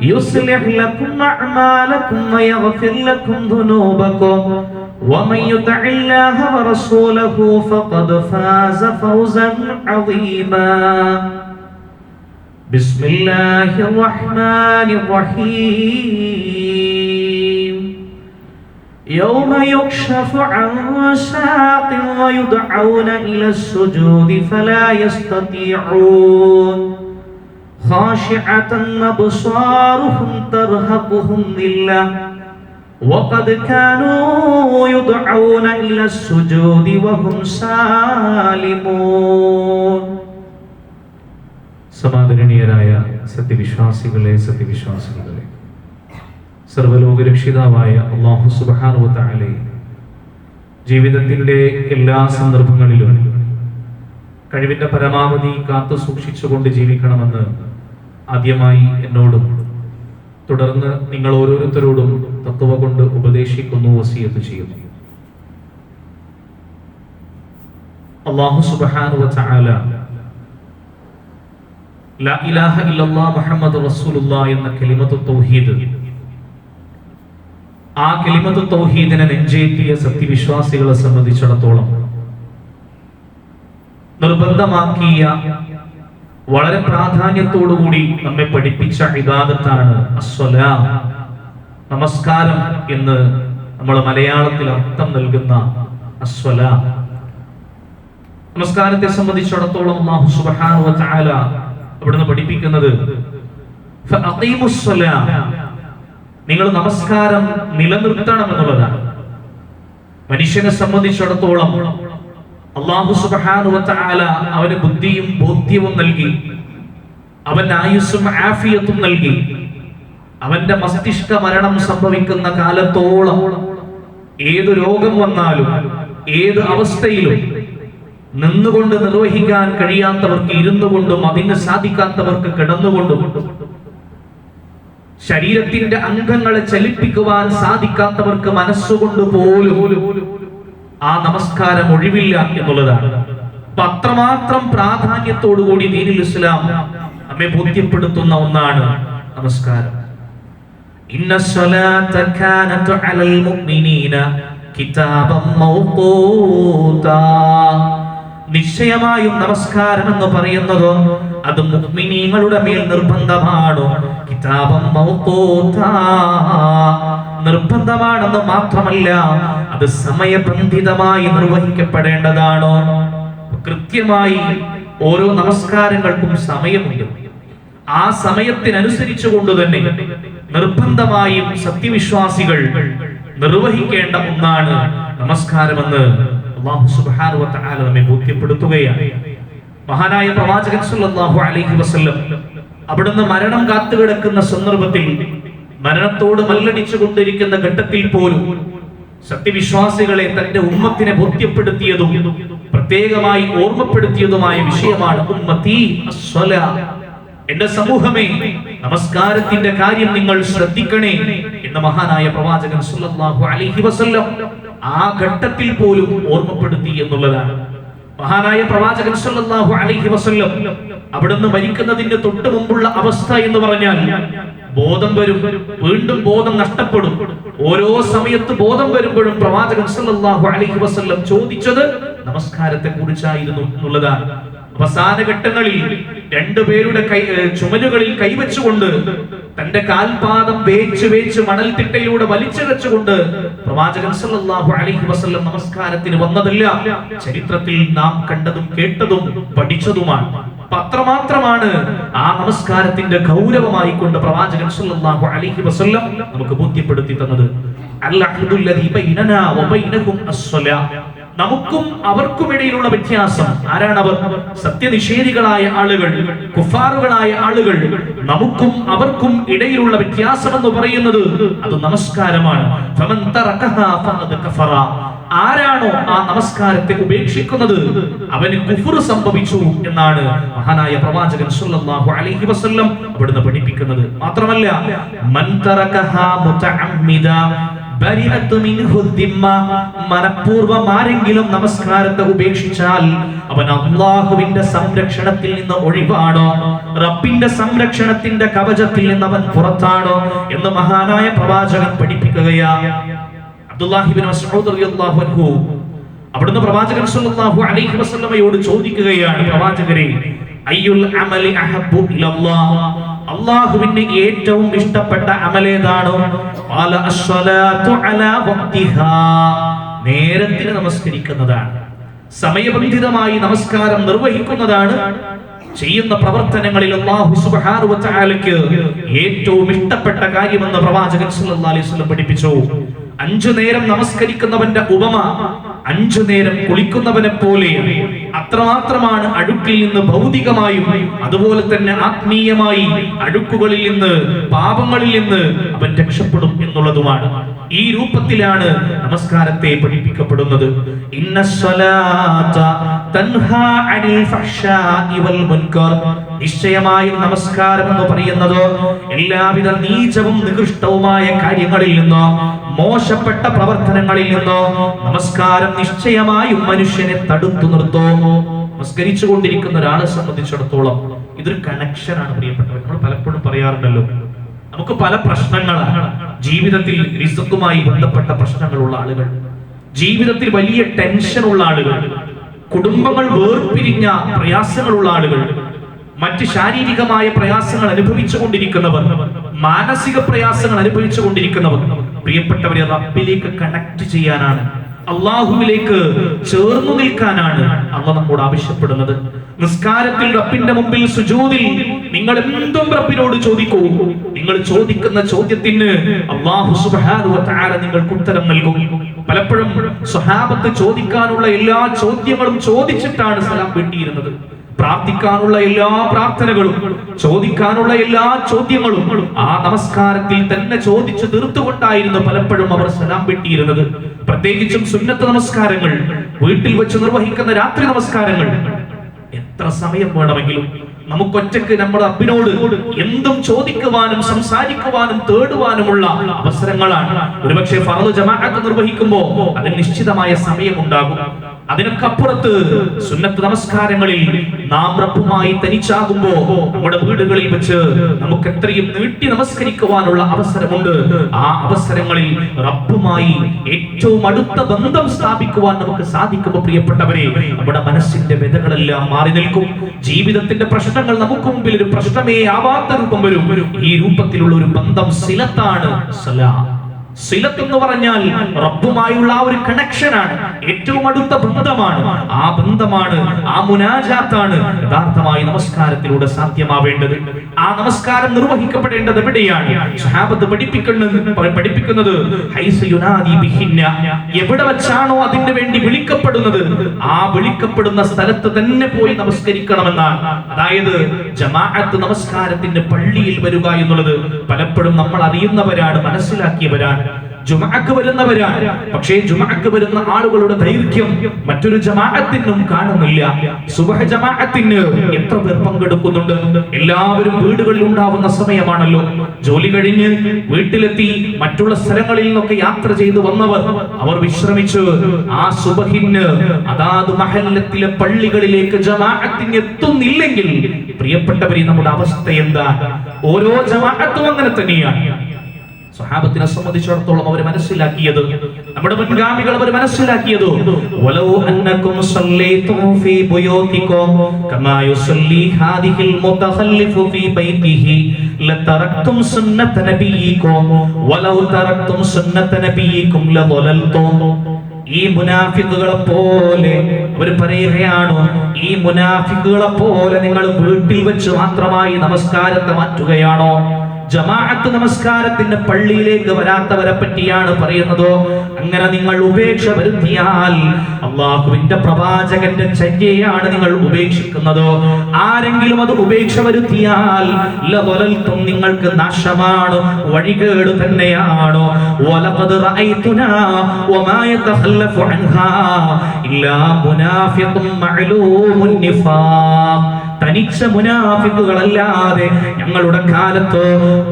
يصلح لكم أعمالكم ويغفر لكم ذنوبكم. ومن يطع الله ورسوله فقد فاز فوزا عظيما. بسم الله الرحمن الرحيم. يوم يكشف عن ساق ويدعون إلى السجود فلا يستطيعون. خاشعة أبصارهم ترهقهم ذلة وقد كانوا يدعون إلى السجود وهم سالمون സമാദരണീയരായ സത്യവിശ്വാസികളെ സത്യവിശ്വാസികളെ സർവലോക രക്ഷിതാവായ അള്ളാഹു സുബാനുവത്താലെ ജീവിതത്തിന്റെ എല്ലാ സന്ദർഭങ്ങളിലും കഴിവിന്റെ പരമാവധി കാത്തു സൂക്ഷിച്ചുകൊണ്ട് ജീവിക്കണമെന്ന് ആദ്യമായി എന്നോടും തുടർന്ന് നിങ്ങൾ ഓരോരുത്തരോടും തത്വ കൊണ്ട് ഉപദേശിക്കുന്നു വസീയത്ത് ചെയ്യുന്നു. അള്ളാഹു സുബാനു മുഹമ്മദ് റസൂലുള്ള എന്ന തൗഹീദ് ആ കലിമത്ത് തൗഹീദിനെ നെഞ്ചേറ്റിയ സത്യവിശ്വാസികളെ സംബന്ധിച്ചിടത്തോളം നിർബന്ധമാക്കിയ വളരെ പ്രാധാന്യത്തോടുകൂടി നമ്മെ പഠിപ്പിച്ച ഇബാദത്താണ് അസ്വല നമസ്കാരം എന്ന് നമ്മൾ മലയാളത്തിൽ അർത്ഥം നൽകുന്ന അസ്വല. നമസ്കാരത്തെ സംബന്ധിച്ചിടത്തോളം അല്ലാഹു സുബ്ഹാനഹു വ തആല ഇവിടുന്ന് പഠിപ്പിക്കുന്നത് നിങ്ങൾ നമസ്കാരം നിലനിർത്തണം എന്നുള്ളതാണ്. മനുഷ്യനെ സംബന്ധിച്ചിടത്തോളം അള്ളാഹു സുബാനു വ തആല അവന് ബുദ്ധിയും ബോധ്യവും നൽകി. അവൻ ആയുസ്സും ആഫിയത്തും നൽകി. അവന്റെ മസ്തിഷ്ക മരണം സംഭവിക്കുന്ന കാലത്തോളം ഏത് രോഗം വന്നാലും ഏത് അവസ്ഥയിലും നിന്നുകൊണ്ട് നിർവഹിക്കാൻ കഴിയാത്തവർക്ക് ഇരുന്നു കൊണ്ടും അതിന് സാധിക്കാത്തവർക്ക് കിടന്നുകൊണ്ടും ശരീരത്തിന്റെ അംഗങ്ങളെ ചലിപ്പിക്കുവാൻ സാധിക്കാത്തവർക്ക് മനസ്സുകൊണ്ട് പോലും ആ നമസ്കാരം ഒഴിവില്ല എന്നുള്ളതാണ്. അപ്പൊ അത്രമാത്രം പ്രാധാന്യത്തോടുകൂടി ദീനിൽ ഇസ്ലാം നമ്മെ ബോധ്യപ്പെടുത്തുന്ന ഒന്നാണ് നമസ്കാരം. നിശ്ചയമായും നമസ്കാരം എന്ന് പറയുന്നത് അത് മുഅ്മിനീങ്ങളുടെ മേൽ നിർബന്ധമാണ്? കിതാബം നിർബന്ധമാണെന്ന് മാത്രമല്ല അത് സമയബന്ധിതമായി നിർവഹിക്കപ്പെടേണ്ടതാണോ? കൃത്യമായി ഓരോ നമസ്കാരങ്ങൾക്കും സമയമുണ്ട്. ആ സമയത്തിനനുസരിച്ചു കൊണ്ട് തന്നെ നിർബന്ധമായും സത്യവിശ്വാസികൾ നിർവഹിക്കേണ്ട ഒന്നാണ് നമസ്കാരമെന്ന് നമ്മെ ബോധ്യപ്പെടുത്തുകയാണ്. മഹാനായ പ്രവാചകൻ സല്ലല്ലാഹു അലൈഹി വസല്ലം അവിടുന്ന് മരണം കാത്തുകിടക്കുന്ന സന്ദർഭത്തിൽ മരണത്തോട് മല്ലടിച്ചു കൊണ്ടിരിക്കുന്ന ഘട്ടത്തിൽ പോലും സത്യവിശ്വാസികളെ തന്റെ ഉമ്മത്തിനെ ബോധ്യപ്പെടുത്തിയതും പ്രത്യേകമായി ഓർമ്മപ്പെടുത്തിയതുമായ വിഷയമാണ് ഉമ്മത്തി. എന്റെ സമൂഹമേ നമസ്കാരത്തിന്റെ കാര്യം നിങ്ങൾ ശ്രദ്ധിക്കണേ എന്ന മഹാനായ പ്രവാചകൻ അലൈഹി വസല്ലം ആ ഘട്ടത്തിൽ പോലും ഓർമ്മപ്പെടുത്തി എന്നുള്ളതാണ് മഹാനായ പ്രവാചകൻ സല്ലല്ലാഹു അലൈഹി വസല്ലം അവിടുന്ന് മരിക്കുന്നതിന്റെ തൊട്ട് മുമ്പുള്ള അവസ്ഥ എന്ന് പറഞ്ഞാൽ ബോധം വരും വീണ്ടും ബോധം നഷ്ടപ്പെടും. ഓരോ സമയത്ത് ബോധം വരുമ്പോഴും പ്രവാചകൻ സല്ലല്ലാഹു അലൈഹി വസല്ലം ചോദിച്ചത് നമസ്കാരത്തെ കുറിച്ചായിരുന്നു എന്നുള്ളതാണ്. അവസാന ഘട്ടങ്ങളിൽ രണ്ടുപേരുടെ കൈ ചുമലുകളിൽ കൈവച്ചുകൊണ്ട് തന്റെ കാൽപാദം വേച്ച് വേച്ച് മണൽത്തിട്ടയിലൂടെ വലിച്ചിഴച്ചുകൊണ്ട് പ്രവാചകൻ സല്ലല്ലാഹു അലൈഹി വസല്ലം നമസ്കാരത്തിന് വന്നതല്ല ചരിത്രത്തിൽ നാം കണ്ടതും കേട്ടതും പഠിച്ചതുമാണ്. അപ്പൊ അത്രമാത്രമാണ് ആ നമസ്കാരത്തിന്റെ ഗൗരവമായി കൊണ്ട് പ്രവാചകൻ സല്ലല്ലാഹു അലൈഹി വസല്ലം നമുക്ക് ബോധ്യപ്പെടുത്തി തന്നത്. നമുക്കും അവർക്കും ഇടയിലുള്ള വ്യത്യാസം. ആരാണ് അവർ സത്യനിഷേധികളായ ആളുകൾ കുഫാറുകളായ ആളുകൾ. നമുക്കും അവർക്കും ഇടയിലുള്ള വ്യത്യാസം എന്ന് പറയുന്നത് അത് നമസ്കാരമാണ്. ആരാണോ ആ നമസ്കാരത്തെ ഉപേക്ഷിക്കുന്നത്? അവന് കുഫുർ സംഭവിച്ചു എന്നാണ് മഹാനായ പ്രവാചകൻ സല്ലല്ലാഹു അലൈഹി വസല്ലം അവിടുന്ന് പഠിപ്പിക്കുന്നത്. മാത്രമല്ല മൻ തറകഹാ മുതഅമ്മിദ. മനഃപൂർവം ആരെങ്കിലും നമസ്കാരത്തെ ഉപേക്ഷിച്ചാൽ അവൻ അള്ളാഹുവിന്റെ സംരക്ഷണത്തിൽ നിന്ന് ഒഴിവാണോ? റബ്ബിന്റെ സംരക്ഷണത്തിന്റെ കവചത്തിൽ നിന്ന് അവൻ പുറത്താണോ? എന്ന് മഹാനായ പ്രവാചകൻ പഠിപ്പിക്കുകയാ. മസ്ഊദ് റളിയല്ലാഹു അൻഹു അവിടുന്ന് പ്രവാചകൻ സല്ലല്ലാഹു അലൈഹി വസല്ലമയോട് ചോദിക്കുകയാണ് പ്രവാചകരെ അയ്യുൽ ഏറ്റവും ഇഷ്ടപ്പെട്ട അമലേതാണ് നേരത്തിന് നമസ്കരിക്കുന്നതാണ് സമയബന്ധിതമായി നമസ്കാരം നിർവഹിക്കുന്നതാണ് ചെയ്യുന്ന പ്രവർത്തനങ്ങളിൽ ഏറ്റവും ഇഷ്ടപ്പെട്ട കാര്യമെന്ന് പ്രവാചകൻ സല്ലല്ലാഹു അലൈഹി വസല്ലം പഠിപ്പിച്ചു. അഞ്ചു നേരം നമസ്കരിക്കുന്നവന്റെ ഉപമ അഞ്ചു നേരം കുളിക്കുന്നവനെ പോലെ അത്രമാത്രമാണ് അഴുക്കിൽ നിന്ന് ഭൗതികമായും അതുപോലെ തന്നെ ആത്മീയമായി അഴുക്കുകളിൽ നിന്ന് പാപങ്ങളിൽ നിന്ന് അവൻ രക്ഷപ്പെടും എന്നുള്ളതുമാണ്. ഈ രൂപത്തിലാണ് നമസ്കാരത്തെ പഠിപ്പിക്കപ്പെടുന്നത്. ഇന്ന നിശ്ചയമായും നമസ്കാരം എന്ന് പറയുന്നത് എല്ലാവിധ നീചവും നികൃഷ്ടവുമായ കാര്യങ്ങളിൽ നിന്നോ മോശപ്പെട്ട പ്രവർത്തനങ്ങളിൽ നിന്നോ നമസ്കാരം നിശ്ചയമായും മനുഷ്യനെ തടുത്തു നിർത്തും. നമസ്കരിച്ചു കൊണ്ടിരിക്കുന്ന ഒരാളെ സംബന്ധിച്ചിടത്തോളം ഇതൊരു കണക്ഷനാണ് പ്രിയപ്പെട്ടവർ. നമ്മൾ പലപ്പോഴും പറയാറുണ്ടല്ലോ നമുക്ക് പല പ്രശ്നങ്ങളാണ്. ജീവിതത്തിൽ റിസ്ക്കുമായി ബന്ധപ്പെട്ട പ്രശ്നങ്ങളുള്ള ആളുകൾ ജീവിതത്തിൽ വലിയ ടെൻഷനുള്ള ആളുകൾ കുടുംബങ്ങൾ വേർപിരിഞ്ഞ പ്രയാസങ്ങളുള്ള ആളുകൾ മറ്റ് ശാരീരികമായ പ്രയാസങ്ങൾ അനുഭവിച്ചു കൊണ്ടിരിക്കുന്നവർ മാനസിക പ്രയാസങ്ങൾ അനുഭവിച്ചു കൊണ്ടിരിക്കുന്നവർ പ്രിയപ്പെട്ടവരെ റബ്ബിലേക്ക് കണക്ട് ചെയ്യാനാണ് അള്ളാഹുവിലേക്ക് ചേർന്നു നിൽക്കാനാണ് അള്ള നമ്മോട് ആവശ്യപ്പെടുന്നത്. നിസ്കാരത്തിൽ റബ്ബിന്റെ മുമ്പിൽ സുജൂദിൽ നിങ്ങൾ എന്തും റബ്ബിനോട് ചോദിക്കൂ. നിങ്ങൾ ചോദിക്കുന്ന ചോദ്യത്തിന് അള്ളാഹു തആല നിങ്ങൾക്ക് ഉത്തരം നൽകും. പലപ്പോഴും സ്വഹാബത്ത് ചോദിക്കാനുള്ള എല്ലാ ചോദ്യങ്ങളും ചോദിച്ചിട്ടാണ് സലാം വീട്ടിയിരുന്നത് പ്രാർത്ഥിക്കാനുള്ള എല്ലാ പ്രാർത്ഥനകളും ചോദിക്കാനുള്ള എല്ലാ ചോദ്യങ്ങളും ആ നമസ്കാരത്തിൽ തന്നെ ചോദിച്ചു തീർത്തുകൊണ്ടായിരുന്നു പലപ്പോഴും അവർ സലാം വെട്ടിയിരുന്നത്. പ്രത്യേകിച്ചും സുന്നത്ത് നമസ്കാരങ്ങൾ വീട്ടിൽ വെച്ച് നിർവഹിക്കുന്ന രാത്രി നമസ്കാരങ്ങൾ. എത്ര സമയം വേണമെങ്കിലും നമുക്കൊറ്റക്ക് നമ്മുടെ അപ്പിനോട് എന്തും ചോദിക്കുവാനും സംസാരിക്കുവാനും തേടുവാനുമുള്ള അവസരങ്ങളാണ്. ഒരുപക്ഷെ ഫറു ജമാഅത്ത് നിർവഹിക്കുമ്പോ അതിന് നിശ്ചിതമായ സമയമുണ്ടാകും. അതിനൊക്കെ അപ്പുറത്ത് സുന്നത്ത് നമസ്കാരങ്ങളിൽ നാം റബ്ബുമായി തനിച്ചാകുമ്പോ നമ്മുടെ വീടുകളിൽ വെച്ച് നമുക്ക് എത്രയും നീട്ടി നമസ്കരിക്കുവാനുള്ള അവസരമുണ്ട്. ആ അവസരങ്ങളിൽ റബ്ബുമായി ഏറ്റവും അടുത്ത ബന്ധം സ്ഥാപിക്കുവാൻ നമുക്ക് സാധിക്കുമ്പോൾ പ്രിയപ്പെട്ടവരെ? നമ്മുടെ മനസ്സിന്റെ വിധകളെല്ലാം മാറി നിൽക്കും. ജീവിതത്തിന്റെ പ്രശ്നങ്ങൾ നമുക്ക് മുമ്പിൽ ഒരു പ്രശ്നമേ ആവാത്ത രൂപം വരും. ഈ രൂപത്തിലുള്ള ഒരു ബന്ധം സിലത്താണ് സലാം. സിലത്ത് എന്ന് പറഞ്ഞാൽ റബ്ബുമായുള്ള ആ ഒരു കണക്ഷനാണ് ഏറ്റവും അടുത്ത ബന്ധമാണ്. ആ ബന്ധമാണ് ആ മുനാജാത്താണ് യഥാർത്ഥമായി നമസ്കാരത്തിലൂടെ സാധ്യമാവേണ്ടത്. ആ നമസ്കാരം നിർവഹിക്കപ്പെടേണ്ടത് എവിടെയാണ്? സഹാബത്ത് പഠിപ്പിക്കുന്നത് പഠിപ്പിക്കുന്നത്. എവിടെ വെച്ചാണോ അതിന് വേണ്ടി വിളിക്കപ്പെടുന്നത്? ആ വിളിക്കപ്പെടുന്ന സ്ഥലത്ത് തന്നെ പോയി നമസ്കരിക്കണമെന്നാണ്. അതായത് ജമാഅത്ത് നമസ്കാരത്തിന്റെ പള്ളിയിൽ വരിക എന്നുള്ളത് പലപ്പോഴും നമ്മൾ അറിയുന്നവരാണ് മനസ്സിലാക്കിയവരാണ്. ജുമഅക്ക് വരുന്നവരാ പക്ഷേ ജുമാക്ക് വരുന്ന ആളുകളുടെ ദൈർഘ്യം മറ്റൊരു ജമാഅത്തിനും കാണുന്നില്ല. സുബഹ ജമാഅത്തിന് എത്ര പേർ പങ്കെടുക്കുന്നുണ്ട്? എല്ലാവരും വീടുകളിൽ ഉണ്ടാവുന്ന സമയമാണല്ലോ. ജോലി കഴിഞ്ഞ് വീട്ടിലെത്തി മറ്റുള്ള സ്ഥലങ്ങളിൽ നിന്നൊക്കെ യാത്ര ചെയ്തു വന്നവർ അവർ വിശ്രമിച്ച് ആ സുബഹിന് അതാത് മഹല്ലത്തിലെ പള്ളികളിലേക്ക് ജമാഅത്തിന് എത്തുന്നില്ലെങ്കിൽ പ്രിയപ്പെട്ടവരെ നമ്മുടെ അവസ്ഥ എന്താ? ഓരോ ജമാഅത്തും അങ്ങനെ തന്നെയാണ്. സ്വഹാബത്തിനെ സംബന്ധിച്ചിടത്തോളം അവർ മനസ്സിലാക്കിയത് നമ്മുടെ മുൻഗാമികൾ അവർ മനസ്സിലാക്കിയത് വലൗ അന്നകും സല്ലൈതും ഫീ ബുയൂതികും കമാ യുസല്ലി ഹാദിഹിൽ മുതഖല്ലിഫു ഫീ ബൈതിഹി ലതറക്തും സുന്നത നബിയികും വലൗ തറക്തും സുന്നത നബിയികും ലദലൽതും. ഈ മുനാഫിക്കുകളെ പോലെ അവർ പറയുകയാണ് ഈ മുനാഫിക്കുകളെ പോലെ നിങ്ങൾ വീട്ടിൽ വെച്ച് മാത്രമായി നമസ്കാരത്തെ മാറ്റുകയാണോ? ജമാഅത്ത് നമസ്കാരത്തിന്റെ പള്ളിയിലേക്ക് വരാത്തവരെ പറ്റിയാണ് പറയുന്നത്. അങ്ങനെ നിങ്ങൾ ഉപേക്ഷ വരുത്തിയാൽ അള്ളാഹുവിന്റെ പ്രവാചകന്റെ ചര്യയാണ് നിങ്ങൾ ഉപേക്ഷിക്കുന്നത്. ആരെങ്കിലും അത് ഉപേക്ഷ വരുത്തിയാൽ നിങ്ങൾക്ക് നാശമാണ് വഴികേട് തന്നെയാണ്. വലഖദ് റഅയ്തുനാ വമാ യതഖല്ലഫു അൻഹാ ഇല്ലാ മുനാഫിഖും മഅലൂമുൻ നിഫാഖ്. തനിച്ച മുനാഫിക്കുകളല്ലാതെ ഞങ്ങളുടെ കാലത്തോ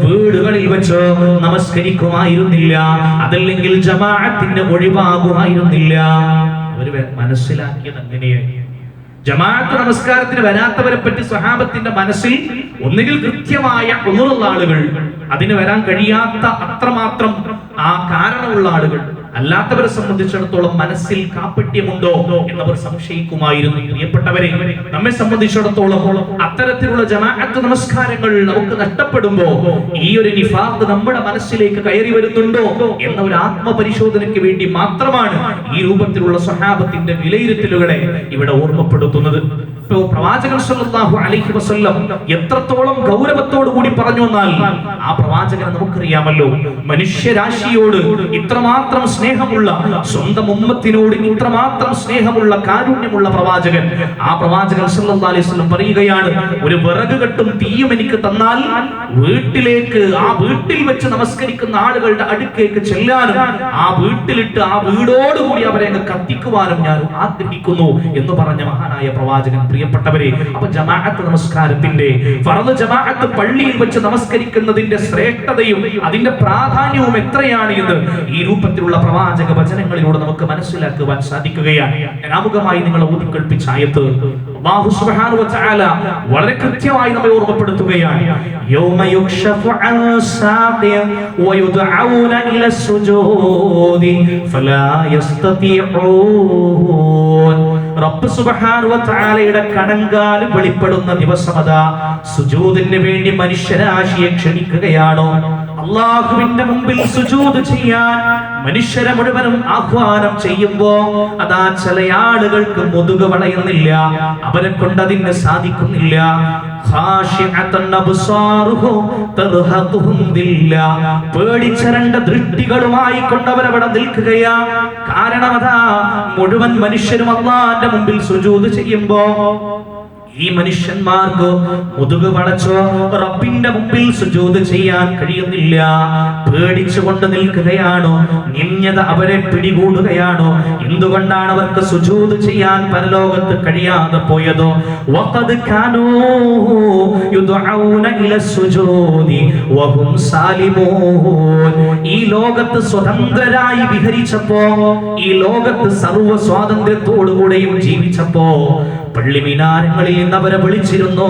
വീടുകളിൽ വെച്ചോ നമസ്കരിക്കുമായിരുന്നില്ല. അതല്ലെങ്കിൽ ജമാഅത്തിന്റെ ഒഴിവാകുമായിരുന്നില്ല. അവർ വെ- മനസ്സിലാക്കിയത് അങ്ങനെയായി ജമാഅത്ത് നമസ്കാരത്തിന് വരാത്തവരെ പറ്റി സ്വഹാബത്തിന്റെ മനസ്സിൽ ഒന്നുകിൽ കൃത്യമായ ഉണർന്ന ആളുകൾ അതിന് വരാൻ കഴിയാത്ത അത്രമാത്രം ആ കാരണമുള്ള ആളുകൾ. അല്ലാത്തവരെ സംബന്ധിച്ചിടത്തോളം മനസ്സിൽ കാപ്പട്യമുണ്ടോ എന്നവർ സംശയിക്കുമായിരുന്നു. പ്രിയപ്പെട്ടവരെ നമ്മെ സംബന്ധിച്ചിടത്തോളം അത്തരത്തിലുള്ള ജമാഅത്ത് നമസ്കാരങ്ങൾ നമുക്ക് നഷ്ടപ്പെടുമ്പോ ഈ ഒരു നിഫാഖ് നമ്മുടെ മനസ്സിലേക്ക് കയറി വരുന്നുണ്ടോ എന്ന ഒരു ആത്മപരിശോധനയ്ക്ക് വേണ്ടി മാത്രമാണ് ഈ രൂപത്തിലുള്ള സ്വഹാബത്തിന്റെ വിലയിരുത്തലുകളെ ഇവിടെ ഓർമ്മപ്പെടുത്തുന്നത്. പ്രവാചകൻ സല്ലല്ലാഹു അലൈഹി വസല്ലം എത്രത്തോളം ഗൗരവത്തോടു കൂടി പറഞ്ഞു എന്നാൽ ആ പ്രവാചകനെ നമുക്കറിയാമല്ലോ. മനുഷ്യരാശിയോട് ഇത്രമാത്രം സ്നേഹമുള്ള സ്വന്തം ഉമ്മത്തിനോട് ഇത്രമാത്രം സ്നേഹമുള്ള കാരുണ്യമുള്ള പ്രവാചകൻ ആ പ്രവാചകൻ അലൈഹി വസല്ലം പറയുകയാണ് ഒരു വിറക് കെട്ടും തീയും എനിക്ക് തന്നാൽ വീട്ടിലേക്ക് ആ വീട്ടിൽ വെച്ച് നമസ്കരിക്കുന്ന ആളുകളുടെ അടുക്കേക്ക് ചെല്ലാനും ആ വീട്ടിലിട്ട് ആ വീടോടുകൂടി അവരെ കത്തിക്കുവാനും ഞാൻ ആഗ്രഹിക്കുന്നു എന്ന് പറഞ്ഞ മഹാനായ പ്രവാചകൻ പ്രിയപ്പെട്ടവരെ അപ്പൊ ജമാഅത്ത് നമസ്കാരത്തിന്റെ ഫറദ് ജമാഅത്ത് പള്ളിയിൽ വെച്ച് നമസ്കരിക്കുന്നതിന്റെ ശ്രേഷ്ഠതയും അതിന്റെ പ്രാധാന്യവും എത്രയാണ് എന്ന് ഈ രൂപത്തിലുള്ള പ്രവാചക വചനങ്ങളിലൂടെ നമുക്ക് മനസ്സിലാക്കുവാൻ സാധിക്കുകയാണ്. ആമുഖമായി നിങ്ങളെ ഊതിക്കൽപ്പിച്ച ആയത്ത് അല്ലാഹു സുബ്ഹാനഹു വ തആല വളരെ കൃത്യമായി നമ്മെ ഓർമ്മപ്പെടുത്തുകയാണ്. യൗമ യുക്ഷഫു അൻ സാഖിയ യുദഊന ഇല സുജൂദി ഫലാ റബ്ബ് തആലയുടെ കണങ്കാൽ വെളിപ്പെടുന്ന സുജൂദിന് വേണ്ടി മനുഷ്യരാശിയെ ക്ഷണിക്കുകയാണോ? അള്ളാഹുവിന്റെ മുമ്പിൽ സുജൂത് ചെയ്യാൻ മനുഷ്യരെ മുഴുവനും ആഹ്വാനം ചെയ്യുമ്പോ അതാ ചില ആളുകൾക്ക് മുതുക വളയുന്നില്ല അവരെ കൊണ്ട് അതിന് സാധിക്കുന്നില്ല. പേടിച്ചരണ്ട ദൃഷ്ടികളുമായി കൊണ്ടവരവിടെ നിൽക്കുകയാ കാരണം അതാ മുഴുവൻ മനുഷ്യരും അള്ളാന്റെ മുമ്പിൽ സുജൂത് ചെയ്യുമ്പോ ഈ മനുഷ്യന്മാർക്ക് മുതുക് വളച്ചോ റബ്ബിന്റെ മുമ്പിൽ സുജൂദ് ചെയ്യാൻ കഴിയുന്നില്ല. പേടിച്ചുകൊണ്ട് നിൽക്കുകയാണോ? നിന്യത അവരെ പിടികൂടുകയാണോ? എന്തുകൊണ്ടാണ് അവർക്ക് സുജൂദ് ചെയ്യാൻ പരലോകത്ത് കഴിയാതെ പോയതോ? വഖദ് കാനൂ യുദഊന വഹും സാലിമൂൻ. ഈ ലോകത്ത് സ്വതന്ത്രരായി വിഹരിച്ചപ്പോ ഈ ലോകത്ത് സർവ സ്വാതന്ത്ര്യത്തോടുകൂടെയും ജീവിച്ചപ്പോ പള്ളി മിനാരങ്ങളിൽ നിന്ന് അവരെ വിളിച്ചിരുന്നു.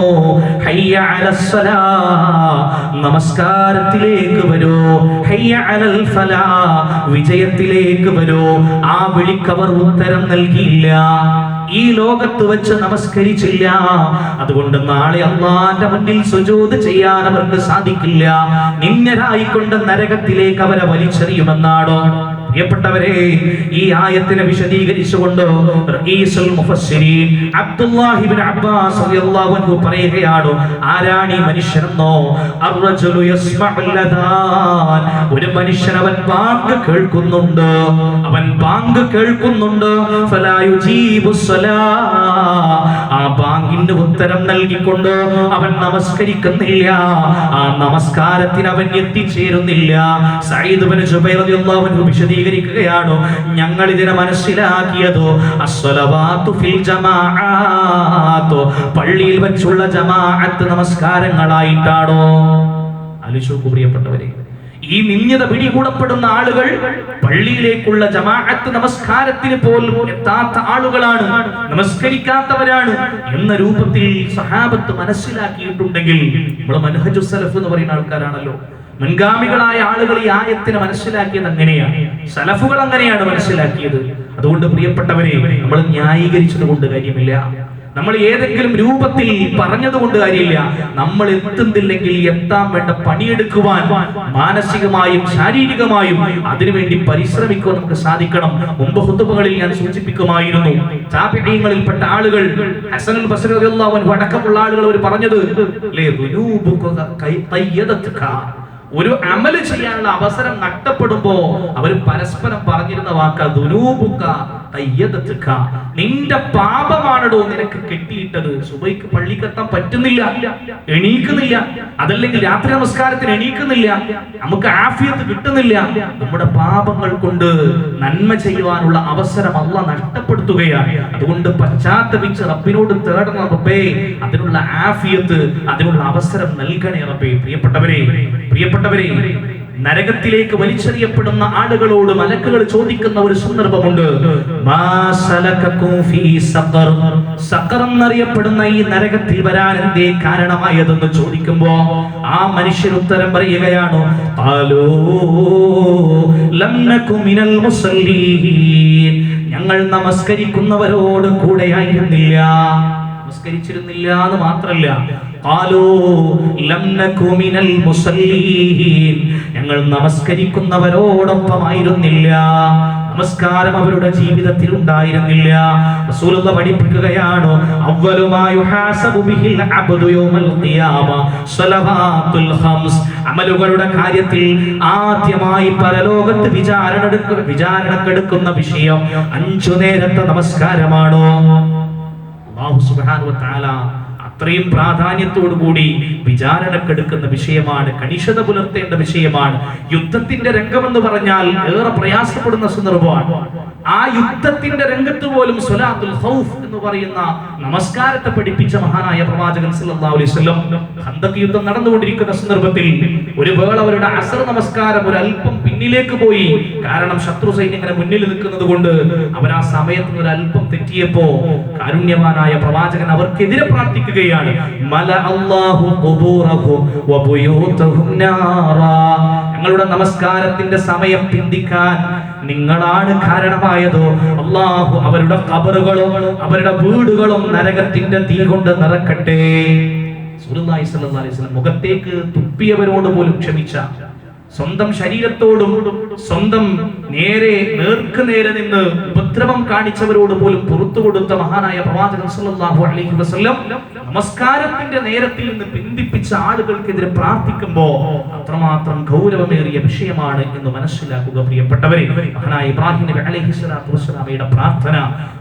നമസ്കാരത്തിലേക്ക് വരൂ. വിജയത്തിലേക്ക് വരൂ. ആ വിളിക്കവർ ഉത്തരം നൽകിയില്ല. ഈ ലോകത്ത് വെച്ച് നമസ്കരിച്ചില്ല. അതുകൊണ്ട് നാളെ അള്ളാന്റെ മുന്നിൽ സുജോത് ചെയ്യാൻ അവർക്ക് സാധിക്കില്ല. നിന്നരായിക്കൊണ്ട് നരകത്തിലേക്ക് അവരെ വലിച്ചെറിയുമെന്നാണോ? പ്രിയപ്പെട്ടവരെ ഈ ആയത്തിനെ വിശദീകരിച്ചുകൊണ്ട് റഈസുൽ മുഫസ്സിരീൻ അബ്ദുല്ലാഹി അബ്ബാസ് റളിയല്ലാഹു അൻഹു പറയുകയാണ് ആരാണ് ഈ മനുഷ്യനെന്നോ? അർറജുലു യസ്മഉൽ അദാൻ ഒരു മനുഷ്യൻ അവൻ പാങ്ക് കേൾക്കുന്നുണ്ട്. അവൻ പാങ്ക് കേൾക്കുന്നുണ്ട്. ഫലാ യുജീബു ആ പാങ്കിന് ഉത്തരം നൽകിക്കൊണ്ട് അവൻ നമസ്കരിക്കുന്നില്ല. ആ നമസ്കാരത്തിന് അവൻ എത്തിച്ചേരുന്നില്ല. സയ്യിദ് ഇബ്നു ജുബൈർ റളിയല്ലാഹു അൻഹു വിശദീകരിക്കുകയാണ് ഞങ്ങൾ ഇതിനെ മനസ്സിലാക്കിയതോ പള്ളിയിൽ വെച്ചുള്ള ജമാഅത്ത് നമസ്കാരങ്ങളായിട്ടാണോ? ആലോചിച്ചു പ്രിയപ്പെട്ടവരെ ഈ നിന്യത പിടികൂടപ്പെടുന്ന ആളുകൾ പള്ളിയിലേക്കുള്ള ജമാഅത്ത് നമസ്കാരത്തിന് പോലും എത്താത്ത ആളുകളാണ് നമസ്കരിക്കാത്തവരാണ് എന്ന രൂപത്തിൽ സഹാബത്ത് മനസ്സിലാക്കിയിട്ടുണ്ടെങ്കിൽ നമ്മുടെ മനഹജു സലഫ് എന്ന് പറയുന്ന ആൾക്കാരാണല്ലോ. മുൻഗാമികളായ ആളുകൾ ഈ ആയത്തിനെ മനസ്സിലാക്കിയത് അങ്ങനെയാണ്. സലഫുകൾ അങ്ങനെയാണ് മനസ്സിലാക്കിയത്. അതുകൊണ്ട് പ്രിയപ്പെട്ടവരെ നമ്മൾ ന്യായീകരിച്ചത് കൊണ്ട് കാര്യമില്ല. നമ്മൾ ഏതെങ്കിലും രൂപത്തിൽ പറഞ്ഞതുകൊണ്ട് കാര്യമില്ല. നമ്മൾ എത്തുന്നില്ലെങ്കിൽ എത്താൻ വേണ്ട പണിയെടുക്കുവാൻ മാനസികമായും ശാരീരികമായും അതിനുവേണ്ടി പരിശ്രമിക്കുവാൻ നമുക്ക് സാധിക്കണം. മുമ്പ് ഹുത്തുബകളിൽ ഞാൻ സൂചിപ്പിക്കുമായിരുന്നു. ചാപിടീയങ്ങളിൽപ്പെട്ട ആളുകൾ അടക്കമുള്ള ആളുകൾ അവർ പറഞ്ഞത് ഒരു അമൽ ചെയ്യാനുള്ള അവസരം നഷ്ടപ്പെടുമ്പോ അവർ പരസ്പരം പറഞ്ഞിരുന്ന വാക്ക തയ്യദത്തുക നിന്റെ പാപമാണടോ നിനക്ക് കെട്ടിയിട്ടത്. സുബൈക്ക് പള്ളിക്കെത്താൻ പറ്റുന്നില്ല. എണീക്കുന്നില്ല. അതല്ലെങ്കിൽ രാത്രി നമസ്കാരത്തിന് എണീക്കുന്നില്ല. നമുക്ക് ആഫിയത്ത് കിട്ടുന്നില്ല. നമ്മുടെ പാപങ്ങൾ കൊണ്ട് നന്മ ചെയ്യുവാനുള്ള അവസരം അല്ല നഷ്ടപ്പെടുത്തുകയാണ്. അതുകൊണ്ട് പശ്ചാത്തപിച്ച് റബ്ബിനോട് തേടണം റബ്ബേ. അതിനുള്ള ആഫിയത്ത് അതിനുള്ള അവസരം നൽകണേ റബ്ബേ. പ്രിയപ്പെട്ടവരെ പ്രിയപ്പെട്ടവരെ നരകത്തിലേക്ക് വലിച്ചെറിയപ്പെടുന്ന ആളുകളോട് മലക്കുകൾ ചോദിക്കുന്ന ഒരു സന്ദർഭമുണ്ട്. സഖർ. എന്നറിയപ്പെടുന്ന ഈ നരകത്തിൽ വരാൻ എന്തേ കാരണമായതെന്ന് ചോദിക്കുമ്പോ ആ മനുഷ്യർ ഉത്തരം പറയുകയാണ് ഞങ്ങൾ നമസ്കരിക്കുന്നവരോട് കൂടെയായിരുന്നില്ല. നമസ്കരിച്ചിരുന്നില്ല എന്ന് മാത്രല്ല ഞങ്ങൾ നമസ്കരിക്കുന്നവരോടൊപ്പമായിരുന്നില്ല. നമസ്കാരം അവരുടെ ജീവിതത്തിൽ ഉണ്ടായിരുന്നില്ല. റസൂലുള്ള പഠിപ്പിക്കുകയാണ് അമലുകളുടെ കാര്യത്തിൽ ആദ്യമായി പരലോകത്ത് വിചാരണ വിചാരണക്കെടുക്കുന്ന വിഷയം അഞ്ചു നേരത്തെ നമസ്കാരമാണോ? അല്ലാഹു സുബ്ഹാനഹു അത്രയും പ്രാധാന്യത്തോടു കൂടി വിചാരണക്കെടുക്കുന്ന വിഷയമാണ് കണിഷത പുലർത്തേണ്ട വിഷയമാണ്. യുദ്ധത്തിന്റെ രംഗമെന്ന് പറഞ്ഞാൽ ഏറെ പ്രയാസപ്പെടുന്ന സന്ദർഭമാണ്. ആ യുദ്ധത്തിന്റെ രംഗത്ത് പോലും സ്വലാത്തുൽ ഖൗഫ് എന്ന് പറയുന്ന നമസ്കാരത്തെ പഠിപ്പിച്ച മഹാനായ പ്രവാചകൻ സല്ലല്ലാഹു അലൈഹി വസല്ലം ഖന്തക് യുദ്ധം നടന്നുകൊണ്ടിരിക്കുന്ന സന്ദർഭത്തിൽ ഒരു വേള അവരുടെ അസർ നമസ്കാരം ഒരു അല്പം പിന്നിലേക്ക് പോയി. കാരണം ശത്രു സൈന്യം ഇങ്ങനെ മുന്നിൽ നിൽക്കുന്നത് കൊണ്ട് അവർ ആ സമയത്ത് ഒരു അല്പം തെറ്റിയപ്പോ കാരുണ്യവാനായ പ്രവാചകൻ അവർക്കെതിരെ പ്രാർത്ഥിക്കുകയാണ്. മല അല്ലാഹു ഞങ്ങളുടെ നമസ്കാരത്തിന്റെ സമയം പിന്തിക്കാൻ നിങ്ങളാണ് കാരണമായതോ. അള്ളാഹു അവരുടെ കബറുകളും അവരുടെ വീടുകളും നരകത്തിന്റെ തീ കൊണ്ട് നിറക്കട്ടെ. റസൂലുള്ളാഹി അലൈഹി മുഖത്തേക്ക് തുപ്പിയവരോട് പോലും ക്ഷമിച്ച. സ്വന്തം ശരീരത്തോടും സ്വന്തം നേരെ നേർക്ക് നേരെ നിന്ന് ഉപദ്രവം കാണിച്ചവരോട് പോലും പുറത്തു കൊടുത്ത മഹാനായ പ്രവാചകൻ സല്ലല്ലാഹു അലൈഹി വസല്ലം നമസ്കാരത്തിന്റെ നേരത്തിൽ നിന്ന് പിന്തിപ്പിച്ച ആളുകൾക്കെതിരെ പ്രാർത്ഥിക്കുമ്പോൾ അത്രമാത്രം ഗൗരവമേറിയ വിഷയമാണ് എന്ന് മനസ്സിലാക്കുക പ്രിയപ്പെട്ടവരെ. മഹാനായ ഇബ്രാഹിം നബി അലൈഹി സ്വലാത്തു വസ്സലാമയുടെ പ്രാർത്ഥന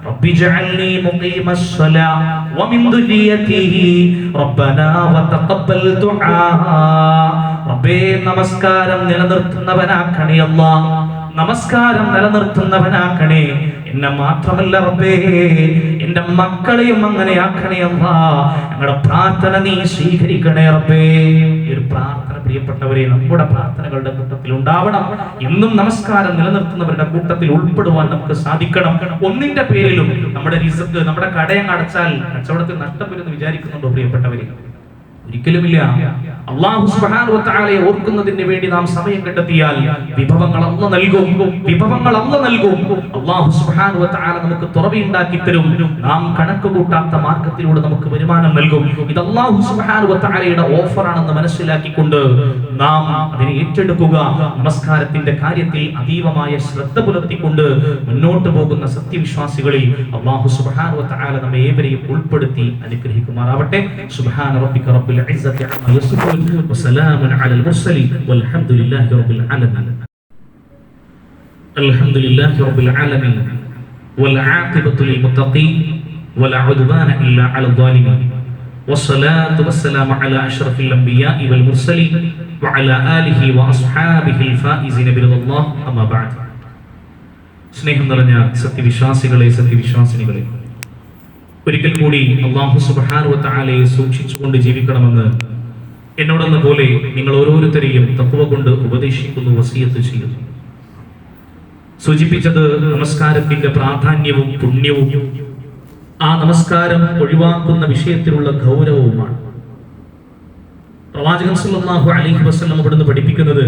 റബ്ബി ജഅൽനി മുഖീമസ് സ്വലാ വമിൻ ദുരിയതിഹി റബ്ബനാ വതഖബ്ബൽ ദുആ റബ്ബേ നമസ്കാരം നിലനിർത്തുന്നവനാക്കണേ അല്ല. നമസ്കാരം നിലനിർത്തുന്നവനാക്കണേ എന്നെ മാത്രമല്ല റബ്ബേ എന്റെ മക്കളെയും അങ്ങനെ ആക്കണേ അല്ല. ഞങ്ങളുടെ പ്രാർത്ഥന നീ സ്വീകരിക്കണേ റബ്ബേ. ഒരു പ്രാർത്ഥന പ്രിയപ്പെട്ടവരെ നമ്മുടെ പ്രാർത്ഥനകളുടെ കൂട്ടത്തിൽ ഉണ്ടാവണം. എന്നും നമസ്കാരം നിലനിർത്തുന്നവരുടെ കൂട്ടത്തിൽ ഉൾപ്പെടുവാൻ നമുക്ക് സാധിക്കണം. ഒന്നിന്റെ പേരിലും നമ്മുടെ റിസൾട്ട് നമ്മുടെ കടയങ്ങ് അടച്ചാൽ കച്ചവടത്തിൽ നഷ്ടപ്പെടുന്നു വരുമെന്ന് വിചാരിക്കുന്നുണ്ടോ പ്രിയപ്പെട്ടവരെ? ഒരിക്കലുമില്ല. അള്ളാഹു സുബ്ഹാനഹു വതആലയെ ഓർക്കുന്നതിന് വേണ്ടി നാം സമയം കണ്ടെത്തിയാൽ വിഭവങ്ങൾ അന്ന് നൽകും. വിഭവങ്ങൾ അന്ന് നൽകും. അള്ളാഹു സുബ്ഹാനഹു വതആല നമുക്ക് തുറവിയുണ്ടാക്കി തരും. നാം കണക്ക് കൂട്ടാത്ത മാർഗത്തിലൂടെ നമുക്ക് വരുമാനം നൽകും. ഇത് അള്ളാഹു സുബ്ഹാനഹു വതആലയുടെ ഓഫറാണെന്ന് മനസ്സിലാക്കിക്കൊണ്ട് നാം അതിനെ ഏറ്റെടുക്കുക. നമസ്കാരത്തിന്റെ കാര്യത്തിൽ അതീവമായ ശ്രദ്ധ പുലർത്തിക്കൊണ്ട് മുന്നോട്ട് പോകുന്ന സത്യവിശ്വാസികളിൽ അള്ളാഹു സുബ്ഹാനഹു വതആല നമ്മെ ഏവരെയും ഉൾപ്പെടുത്തി അനുഗ്രഹിക്കുമാറാവട്ടെ. റബ്ബിൽ ഇസ്സത്തി അമ്മാ യസിഫൂൻ വസലാമുൻ അലൽ മുർസലീൻ വൽഹംദുലില്ലാഹി റബ്ബിൽ ആലമീൻ الحمد لله رب العالمين والعاقبة للمتقين ولا عدوان إلا على الظالمين والصلاة والسلام على أشرف الأنبياء والمرسلين وعلى آله وأصحابه الفائزين برضا الله أما بعد സ്നേഹം നിറഞ്ഞ സത്യവിശ്വാസികളെ സത്യവിശ്വാസിനികളെ ഒരിക്കൽ കൂടി അള്ളാഹു സുബ്ഹാനഹു തആലയെ സൂക്ഷിച്ചുകൊണ്ട് ജീവിക്കണമെന്ന് എന്നോടെന്ന പോലെ നിങ്ങൾ ഓരോരുത്തരെയും തക്കുവ കൊണ്ട് ഉപദേശിക്കുന്നു വസീയത്ത് ചെയ്യുന്നു. സൂചിപ്പിച്ചത് നമസ്കാരത്തിന്റെ പ്രാധാന്യവും പുണ്യവും ആ നമസ്കാരം ഒഴിവാക്കുന്ന വിഷയത്തിലുള്ള ഗൗരവവുമാണ്. പ്രവാചകൻ സല്ലല്ലാഹു അലൈഹി വസല്ലം അവിടുന്ന് പഠിപ്പിക്കുന്നത്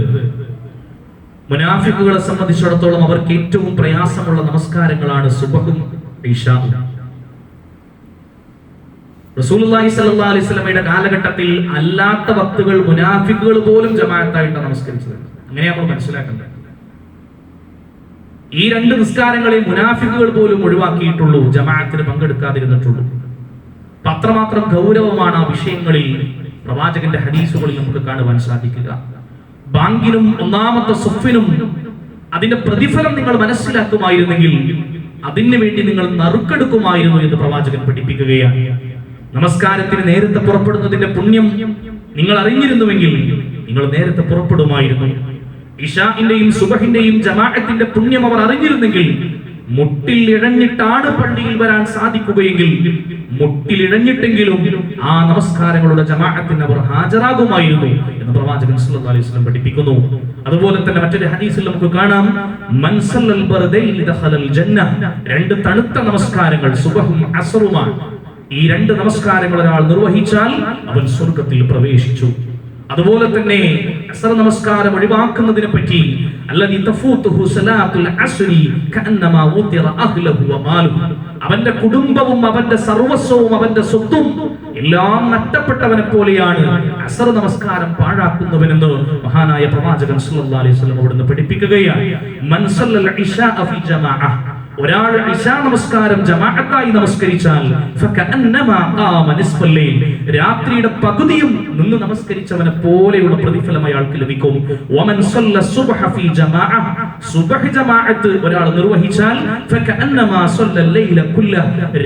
മുനാഫിക്കുകളെ സംബന്ധിച്ചിടത്തോളം അവർക്ക് ഏറ്റവും പ്രയാസമുള്ള നമസ്കാരങ്ങളാണ് സുബഹും ഇഷാവും റസൂലുള്ളാഹി സല്ലാ അലൈഹി കാലഘട്ടത്തിൽ അല്ലാത്ത വക്തുകൾ മുനാഫിക്കുകൾ പോലും ജമാഅത്തായിട്ട് നമസ്കരിച്ചത്. അങ്ങനെ നമ്മൾ മനസ്സിലാക്കേണ്ടത്. ഈ രണ്ട് നിസ്കാരങ്ങളെ മുനാഫിക്കുകൾ പോലും ഒഴിവാക്കിയിട്ടുള്ളൂ ജമാഅത്തിന് പങ്കെടുക്കാതിരുന്നിട്ടുള്ളൂ. പത്രമാത്രം ഗൗരവമാണ് ആ വിഷയങ്ങളിൽ പ്രവാചകന്റെ ഹദീസുകളിൽ നമുക്ക് കാണുവാൻ സാധിക്കുക. ബാങ്കിനും ഒന്നാമത്തെ സുഫിനും അതിന്റെ പ്രതിഫലം നിങ്ങൾ മനസ്സിലാക്കുമായിരുന്നെങ്കിൽ അതിനു വേണ്ടി നിങ്ങൾ നറുക്കെടുക്കുമായിരുന്നു എന്ന് പ്രവാചകൻ പഠിപ്പിക്കുകയാണ്. നമസ്കാരത്തിന് നേരത്തെ പുറപ്പെടുന്നതിന്റെ പുണ്യം നിങ്ങൾ അറിഞ്ഞിരുന്നുവെങ്കിൽ നിങ്ങൾ നേരത്തെ പുറപ്പെടുമായിരുന്നു. ഇഷാഹിന്റെയും സുബഹിന്റെയും ജമാഅത്തിന്റെ പുണ്യം അവർ അറിഞ്ഞിരുന്നെങ്കിൽ മുട്ടിൽ ഇഴഞ്ഞിട്ടാണ് പള്ളിയിൽ വരാൻ സാധിക്കുകയെങ്കിൽ മുട്ടിൽ ഇഴഞ്ഞിട്ടെങ്കിലും ആ നമസ്കാരങ്ങളുടെ ജമാഅത്തിന് അവർ ഹാജരാകുമായിരുന്നു എന്ന് പ്രവാചകൻ സല്ലല്ലാഹു അലൈഹി വസല്ലം പഠിപ്പിക്കുന്നു. അതുപോലെ തന്നെ മറ്റൊരു ഹദീസിൽ നമുക്ക് കാണാം. മൻസല്ലൽ ബർദൈനി ദഖലൽ ജന്ന രണ്ട് തണുത്ത നമസ്കാരങ്ങൾ സുബഹും അസ്റുമാണ്. ഈ രണ്ട് നമസ്കാരങ്ങൾ ഒരാൾ നിർവഹിച്ചാൽ അവൻ സ്വർഗത്തിൽ പ്രവേശിച്ചു. അതുപോലെ തന്നെ അസർ നമസ്കാരം ഒഴിവാക്കുന്നതിനെ പറ്റി അവന്റെ കുടുംബവും അവന്റെ സർവസ്വവും അവന്റെ സ്വത്തും എല്ലാം നഷ്ടപ്പെട്ടവനെ പോലെയാണ് അസർ നമസ്കാരം പാഴാക്കുന്നവനെന്ന് മഹാനായ പ്രവാചകൻ അലൈഹി വസല്ലം അവിടുന്ന് പഠിപ്പിക്കുകയാണ്. ജമാഅ ഒരാൾ ഇശാ നമസ്കാരം ജമാഅത്തായി നമസ്കരിച്ചാൽ രാത്രിയുടെ പകുതിയും നിന്ന് നമസ്കരിച്ചവനെ പോലെയുള്ള പ്രതിഫലം അയാൾക്ക് ലഭിക്കും. ഒരാൾ നിർവഹിച്ചാൽ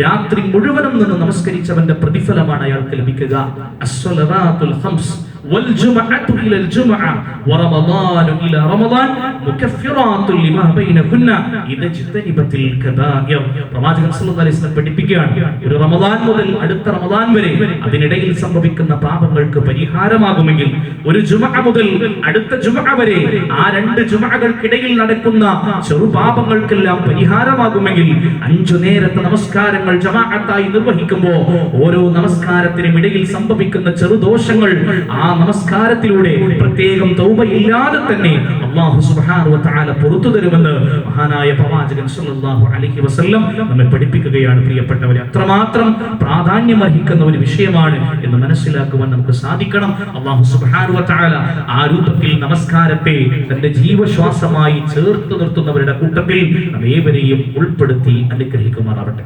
രാത്രി മുഴുവനും നിന്ന് നമസ്കരിച്ചവന്റെ പ്രതിഫലമാണ് അയാൾക്ക് ലഭിക്കുക. والجمعة إلى الجمعة ورمضان إلى رمضان مكفرات لما بينكن إذا اجتنبت الكبائر പ്രവാചകൻ സല്ലല്ലാഹു അലൈഹി വസല്ലം പഠിപ്പിക്കുകയാണ് ഒരു റമദാൻ മുതൽ അടുത്ത റമദാൻ വരെ അതിനിടയിൽ സംഭവിക്കുന്ന പാപങ്ങൾക്ക് പരിഹാരമാകുമെങ്കിൽ ഒരു ജുമഅ മുതൽ അടുത്ത ജുമഅ വരെ ആ രണ്ട് ജുമഅകൾക്കിടയിൽ നടക്കുന്ന ചെറുപാപങ്ങൾക്കെല്ലാം പരിഹാരമാകുമെങ്കിൽ അഞ്ചു നേരത്തെ നമസ്കാരങ്ങൾ ജമാഅത്തായി നിർവഹിക്കുമ്പോൾ ഓരോ നമസ്കാരത്തിനും ഇടയിൽ സംഭവിക്കുന്ന ചെറുദോഷങ്ങൾ ആ നമസ്കാരത്തിലൂടെ പ്രത്യേകം തൗബയില്ലാതെ തന്നെ അള്ളാഹു സുബ്ഹാനഹു വതആല പുറത്തു തരുമെന്ന് മഹാനായ പ്രവാചകൻ സല്ലല്ലാഹു അലൈഹി വസല്ലം നമ്മെ പഠിപ്പിക്കുകയാണ്. പ്രിയപ്പെട്ടവരെ അത്രമാത്രം പ്രാധാന്യം അർഹിക്കുന്ന ഒരു വിഷയമാണ് എന്ന് മനസ്സിലാക്കുവാൻ നമുക്ക് സാധിക്കണം. അള്ളാഹു സുബ്ഹാനഹു വതആല ആ രൂപത്തിൽ നമസ്കാരത്തെ തന്റെ ജീവശ്വാസമായി ചേർത്ത് നിർത്തുന്നവരുടെ കൂട്ടത്തിൽ നമ്മേവരെയും ഉൾപ്പെടുത്തി അനുഗ്രഹിക്കുമാറാവട്ടെ.